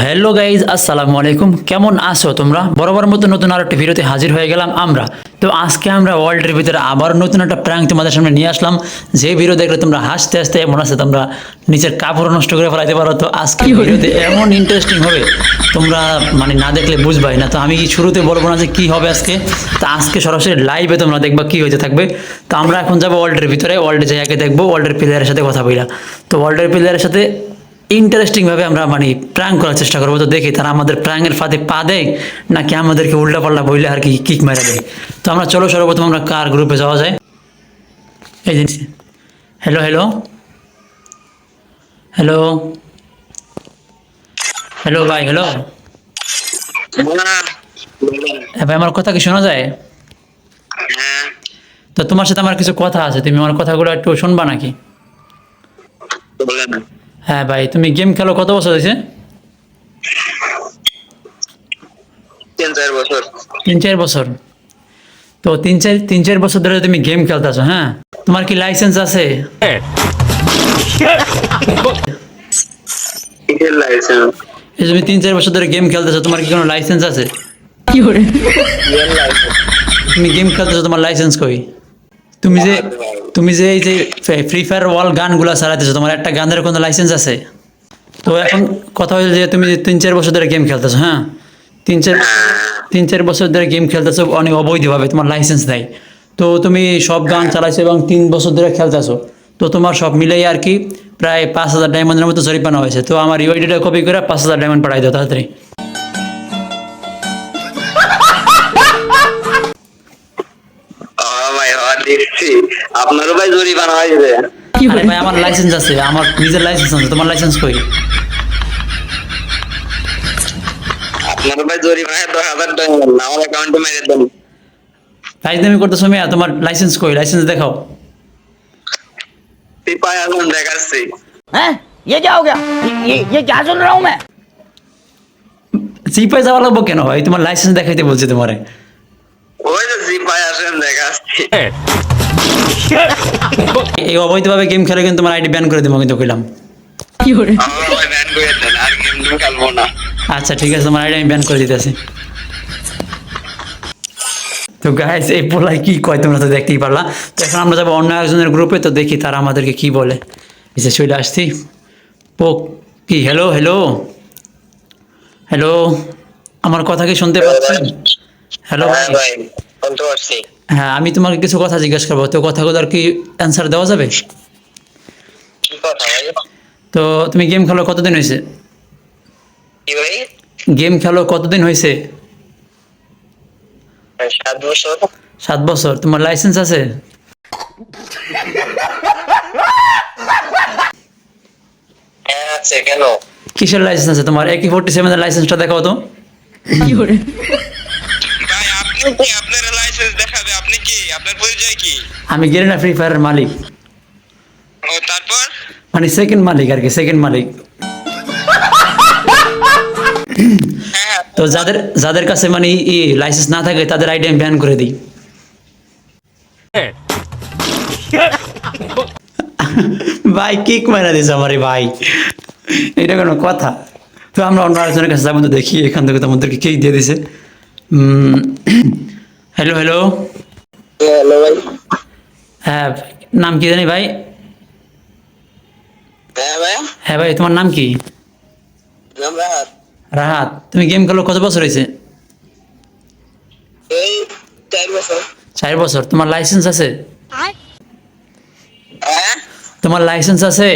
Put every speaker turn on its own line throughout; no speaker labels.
Hello guys আসসালামু আলাইকুম। কেমন আছো তোমরা? বরাবর মতো নতুন আর একটা ভিডিওতে হাজির হয়ে গেলাম আমরা। তো আজকে আমরা ওয়ার্ল্ডের ভিতরে আবার নতুন একটা প্র্যাঙ্ক তোমাদের সামনে নিয়ে আসলাম। যে ভিডিও দেখলে তোমরা হাসতে হাসতে এমন আছে তোমরা নিজের কাপড় নষ্ট করে ফেলাইতে পারো। তো আজকে ভিডিওতে এমন ইন্টারেস্টিং হবে তোমরা মানে না দেখলে বুঝবাই না। তো আমি শুরুতে বলব না যে কি হবে আজকে? তো আজকে সরাসরি লাইভে তোমরা দেখবা কি হইতে থাকবে। তো আমরা এখন যাব ওয়ার্ল্ডের ভিতরে। ওয়ার্ল্ডে জায়গাকে দেখব ওয়ার্ল্ডের প্লেয়ারের সাথে কথা বইলা তো ওয়ার্ল্ডের প্লেয়ারের সাথে ইন্টারেস্টিং ভাবে আমরা মানে প্র্যাঙ্ক করার চেষ্টা করব। তো দেখি, তারা আমাদের প্র্যাঙ্কের ফাঁদে পা দেয়, নাকি আমাদেরকে উল্টা পাল্টা বইলে আর কি কিক মেরে দেয় তো আমরা চলো সর্বপ্রথম আমরা কার গ্রুপে যাওয়া যায়? এই জিনিস হ্যালো হ্যালো হ্যালো হ্যালো ভাই হ্যালো হ্যাঁ ভাই, আমার কথা কি শোনা যায়? তো তোমার সাথে আমার কিছু কথা আছে, তুমি আমার কথাগুলো একটু শুনবা নাকি? হ্যাঁ ভাই তুমি গেম খেলো কত বছর হয়েছে?
তিন চার বছর।
তিন চার বছর। তো তিন চার তিন চার বছর ধরে তুমি গেম খেলতেছো হ্যাঁ? তোমার কি লাইসেন্স আছে? এই তুমি তিন চার বছর ধরে গেম খেলতেছো তোমার কি কোনো লাইসেন্স আছে?
কিসের লাইসেন্স।
তুমি গেম খেলতেছো তোমার লাইসেন্স কই? তুমি যে তুমি যে এই যে ফ্রি ফায়ার ওয়াল গানগুলো চালাতেছো তোমার একটা গানের কোনো লাইসেন্স আছে? তো এখন কথা হয়েছে যে তুমি তিন চার বছর ধরে গেম খেলতেছো হ্যাঁ? তিন চার তিন চার বছর ধরে গেম খেলতেছো অনেক অবৈধভাবে তোমার লাইসেন্স নেই। তো তুমি সব গান চালাইছো এবং তিন বছর ধরে খেলতেছো। তো তোমার সব মিলাই আর কি প্রায় পাঁচ হাজার ডায়মন্ডের মতো জরিপানা হয়েছে। তো আমার ইউআইডিটা কপি করে পাঁচ হাজার ডায়মন্ড পাঠাই দাও তাড়াতাড়ি।
ভাই হওয়ার দিচ্ছি আপনারও ভাই জরিমানা হয়ে যাবে
আরে ভাই আমার লাইসেন্স আছে আমার নিজের লাইসেন্স আছে তোমার লাইসেন্স কই
আপনারও ভাই জরিমানা দশ হাজার টাকা না আমার অ্যাকাউন্টে মেরে দেন
রাজধানী করতেছো মিয়া তোমার লাইসেন্স কই লাইসেন্স দেখাও
পিপায় এখন দেখাচ্ছি
हैं ये क्या हो गया ये ये क्या सुन रहा हूँ मैं
চিপাই যাওয়া লাগবো কেন ভাই তোমার লাইসেন্স দেখাইতে বলছি তোমারে
ওই যে জিপায় আসেন দেখাচ্ছি।
এই অবৈধভাবে গেম খেলে কিন্তু তোমার আইডি ব্যান করে দেবো কিন্তু কইলাম।
আমার ভাই ব্যান করে দেন আর গেম খেলব না।
আচ্ছা ঠিক আছে তোমার আইডি আমি ব্যান করে দিতেছি। তো গাইস এই পোলাই কি কয় তোমরা তো দেখতেই পারলা। তো এখন আমরা যাব অন্য একজনের গ্রুপে তো দেখি তারা আমাদেরকে কি বলে। যে চলে আসছি। ও কি হ্যালো হ্যালো হ্যালো আমার কথা কি শুনতে পাচ্ছেন? হ্যালো
হ্যাঁ
ভাই
ভাই বলতে পারছি।
হ্যাঁ আমি তোমাকে কিছু কথা জিজ্ঞেস করব। তো কথাগুলোর কি অ্যান্সার দেওয়া যাবে?
কি কথা ভাই?
তো তুমি গেম খেলো কতদিন হয়েছে?
কি ভাই?
গেম খেলো কতদিন হয়েছে?
সাত বছর।
সাত বছর। তোমার লাইসেন্স আছে?
হ্যাঁ আছে কেন?
কিসের লাইসেন্স আছে তোমার? একি ফোর্টি সেভেনের লাইসেন্সটা দেখাও তো।
আপনার লাইসেন্স দেখাবে? আপনি কি? আপনার পরিচয় কি?
আমি গেরিনা ফ্রি ফায়ারের মালিক।
ও তারপর?
মানে সেকেন্ড মালিক আর কি সেকেন্ড মালিক। তো যাদের যাদের কাছে মানে লাইসেন্স না থাকে তাদের আইডি আমি ব্যান করে দিই। ভাই কিক মারা দিয়েছে আমারে ভাই। এটা কোনো কথা। তো আমরা অন্য আরেকজনের কাছে যাব তো দেখি এখান থেকে তো আমাদেরকে কেক দিয়ে দিছে। হ্যালো হ্যালো
হ্যালো ভাই।
হ্যাঁ নাম কি জানি ভাই?
হ্যাঁ ভাই।
হ্যাঁ ভাই তোমার নাম কি? রাহাত। তুমি গেম খেলো কত বছর হয়েছে?
এই চার বছর।
চার বছর তোমার লাইসেন্স আছে?
হ্যাঁ।
তোমার লাইসেন্স আছে?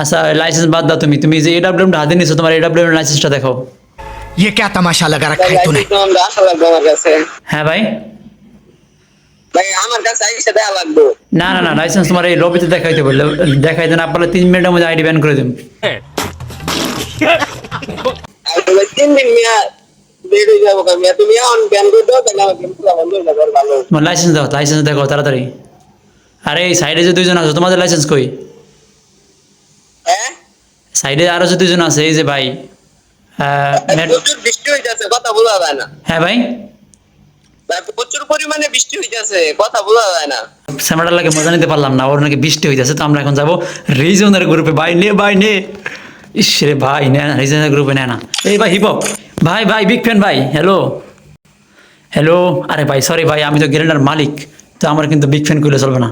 আচ্ছা লাইসেন্স বাদ দাও তুমি তুমি যে এডাব্লিউএমটা হাতে নিছো তোমার এডাব্লিউএম লাইসেন্সটা দেখো
ये क्या तमाशा लगा रखा है तूने
লাইসেন্স আমরা আসা লাগবে আমার কাছে
হ্যাঁ ভাই
ভাই আমার কাছে আইসা দেওয়া লাগবে
না না না লাইসেন্স তোমার এই লবিতে দেখাইতে বললে দেখাইতে না পারলে তিন মিনিটের মধ্যে আইডি ব্যান করে দেব
আর ভাই তিন দিন মিয়া বের হয়ে যাবো মিয়া তুমি এখন ব্যান করে দাও তাহলে আমার গেম খেলা বন্ধ হয়ে যাবে আর ভালো
তোমার লাইসেন্স দাও লাইসেন্স দেখো তাড়াতাড়ি আরে এই সাইডে যে দুইজন আছো তোমাদের লাইসেন্স কই?
হ্যাঁ?
সাইডে আরও যে দুইজন আছে এই যে ভাই
হয়ে
হ্যাঁ ভাই?
ভাই প্রচুর পরিমাণে বৃষ্টি হইতেছে কথা বোঝা যায় না।
স্যামাটার লাগে মজা নিতে পারলাম না ওর নাকি বৃষ্টি হইতেছে তো আমরা এখন যাব রিজনের গ্রুপে ভাই নে ভাই নে। ইস রে ভাই নে না রিজনের গ্রুপে নে না। এই ভাই ভাই ভাই বিগ ফ্যান ভাই হ্যালো হ্যালো আরে ভাই সরি ভাই আমি তো গ্যারেন্ডার মালিক তো আমার কিন্তু বিগ ফ্যান করলে চলবে না।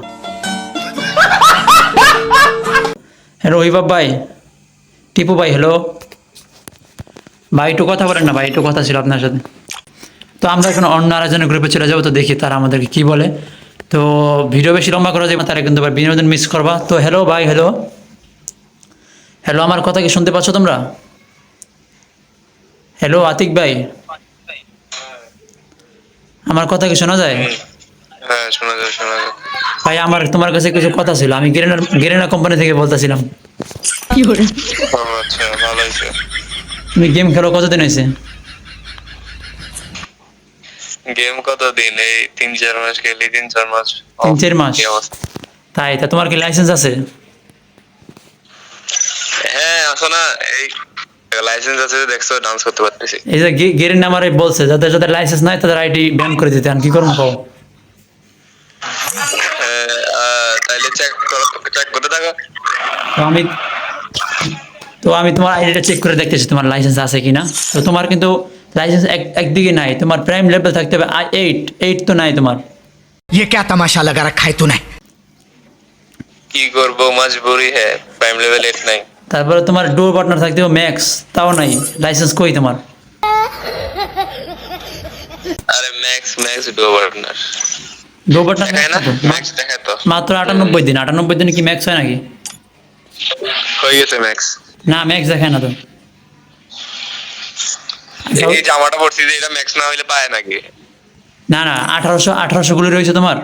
হ্যালো হিবাব ভাই, টিপু ভাই হ্যালো ভাই, একটু কথা বলেন না ভাই, একটু কথা ছিল আপনার সাথে। তো আমরা এখন অন্য আরেকজনের গ্রুপে চলে যাব, তো দেখি তারা আমাদেরকে কি বলে। তো ভিডিও বেশি লম্বা করা যাবে তারা কিন্তু বিনোদন মিস করবা। তো হ্যালো ভাই হ্যালো হ্যালো আমার কথা কি শুনতে পাচ্ছ তোমরা? হ্যালো আতিক ভাই? আমার কথা কি শোনা যায়?
হ্যাঁ শোনা যায় শোনা যায়।
ভাই আমার তোমার কাছে কিছু কথা ছিল। আমি গেরেনা গেরেনা কোম্পানি থেকে বলতেছিলাম।
ও আচ্ছা ভালো হয়েছে।
তুমি গেম খেলো কতদিন হয়েছে?
গেম কত দিন এই তিন চার মাস খেলি তিন চার মাস
তিন চার মাস? তাই তা তোমার কি লাইসেন্স আছে?
হ্যাঁ আসো না। এই লাইসেন্স আছে দেখছ ডান্স করতে পারতেছি।
এই যে গেরেন আমারে বলছে যাদের যাদের লাইসেন্স নাই তাদের আইডি ব্যান করে দিতে। আমি কি করব? কও
আহ, তাইলে চেক করো চেক করতে থাকো
তো আমি তো আমি তোমার আইডিটা চেক করে দেখতেছি তোমার লাইসেন্স আছে কিনা তো তোমার কিন্তু লাইসেন্স এক একদিকে নাই তোমার প্রাইম লেভেল থাকতে হবে এইট এইট তো নাই তোমার
ये क्या तमाशा लगा रखा है तूने
কি করবো মজবুরি হ্যাঁ প্রাইম লেভেল এট নাই
তারপরে তোমার ডোর পার্টনার থাকতে হবে ম্যাক্স তাও নাই লাইসেন্স কই তোমার
আরে max max door partner
door partner
দেখায়
মাত্র আটানব্বই দিন। আটানব্বই দিনে কি ম্যাক্স হয় নাকি?
হয়ে গেছে ম্যাক্স
না ম্যাক্স দেখায় না তো।
এই জামাটা পরছি যে এটা ম্যাক্স না হইলে পায় নাকি?
না না আঠারোশো আঠারোশো গুলো রয়েছে তোমার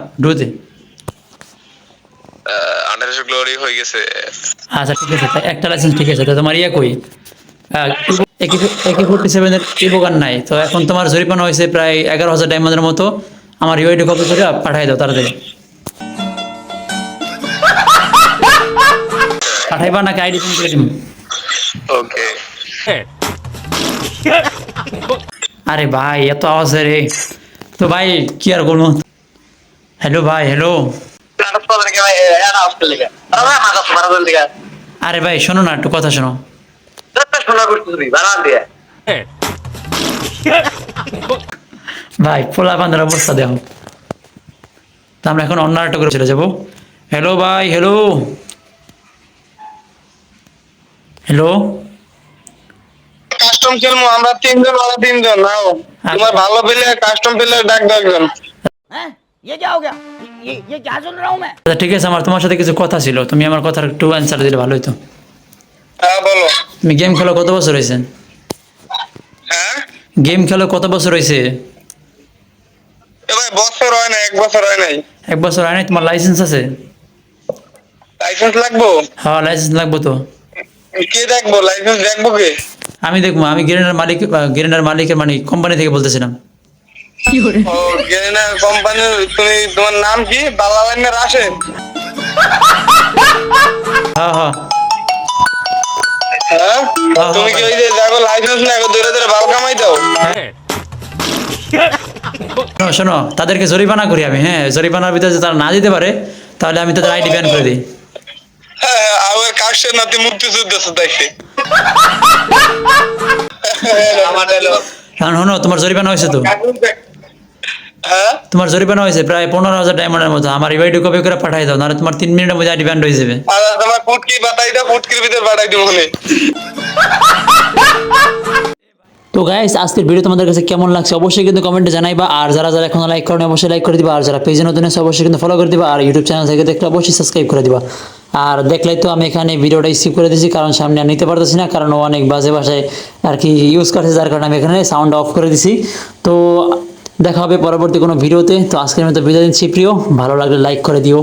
আঠারোশো গ্লোরি হয়ে গেছে।
আচ্ছা ঠিক আছে একটা লাইসেন্স ঠিক আছে তো তোমার ইয়ে কই? একে ফোর্টি সেভেনের ইবোগান নাই। তো এখন তোমার জরিমানা হয়েছে প্রায় এগারো হাজার ডায়মন্ডের মতো। আমার ইউআইডি কপি করে পাঠাই দাও তাড়াতাড়ি। পাঠাইবা নাকি আইডি ফোন করে দিন
ওকে
আরে ভাই এত আওয়াজ রে। তো ভাই কি আর বলব হ্যালো ভাই হ্যালো
আরে ভাই
শোনো না একটু কথা শোনো।
শোনা করছিস তুই বানান দিয়ে
ভাই পোলা বান্ধার অবস্থা দেখো। তো আমরা এখন অন্য একটা করে চলে যাব। হ্যালো ভাই হ্যালো হ্যালো
কাস্টম খেলব আমরা তিনজন ওরা তিনজন নাও। আচ্ছা। তোমার ভালো পেলে কাস্টম পেলে ডাক
দশজন।
আচ্ছা, ঠিক আছে আমার তোমার সাথে কিছু কথা ছিল। তুমি আমার কথার একটু অ্যান্সার দিলে ভালো হতো
হ্যাঁ,
তুমি গেম খেলো কত বছর হয়েছে?
হ্যাঁ?
গেম খেলো কত বছর হয়েছে?
এবার বছর হয় না এক বছর হয় নাই।
এক বছর হয় নাই তোমার লাইসেন্স আছে?
লাইসেন্স লাগবো?
হ্যাঁ লাইসেন্স লাগবো তো।
কে দেখব? লাইসেন্স দেখব কে?
আমি দেখব আমি গেরেনার মালিক গেরেনার মালিকের মানে কোম্পানি থেকে বলতেছিলাম।
ও কোম্পানি তুমি তোমার নাম কি? বালাবাইনের রাশেদ?
হ্যাঁ হ্যাঁ।
হ্যাঁ? তুমি কি ওই যে দেখো লাইসেন্স না ধরে ধরে বাল কামাই দাও
শোনো শোনো তাদেরকে জরিমানা করি আমি হ্যাঁ জরিমানার ভিতরে যদি তারা না দিতে পারে তাহলে আমি তাদের আইডি ব্যান করে দিই।
হ্যাঁ আবার কাশের নাতি মুক্তিযুদ্ধ দেখতে
আমার হলো
কারণ শোনো তোমার জরিমানা হয়েছে তো।
হ্যাঁ?
তোমার জরিমানা হয়েছে প্রায় পনেরো হাজার ডায়মন্ডের মতো। আমার ইউআইডি কপি করে পাঠাই দাও নাহলে তোমার তিন মিনিটের মধ্যে আইডি ব্যান হয়ে যাবে।
তোমার ফুটকি বাতাই দাও ফুটকির ভিতরে বাটাই দিব
তো গাইস আজকের ভিডিও তোমাদের কাছে কেমন লাগছে অবশ্যই কিন্তু কমেন্টে জানাইবা। আর যারা যারা এখনও লাইক করেন, অবশ্যই লাইক করে দিবা। আর যারা পেজে নতুন আছে, অবশ্যই কিন্তু ফলো করে দিবা। আর ইউটিউব চ্যানেল থেকে দেখলে অবশ্যই সাবস্ক্রাইব করে দিবা। আর দেখলেই তো আমি এখানে ভিডিওটা স্কিপ করে দিয়েছি, কারণ সামনে আর নিতে পারতেছি না, কারণ ও অনেক বাজে ভাষায় আর কি ইউজ করছে, যার কারণে আমি এখানে সাউন্ড অফ করে দিছি। তো দেখা হবে পরবর্তী কোনো ভিডিওতে তো আজকের মতো বিদায় দিচ্ছি প্রিয়। ভালো লাগলে লাইক করে দিও।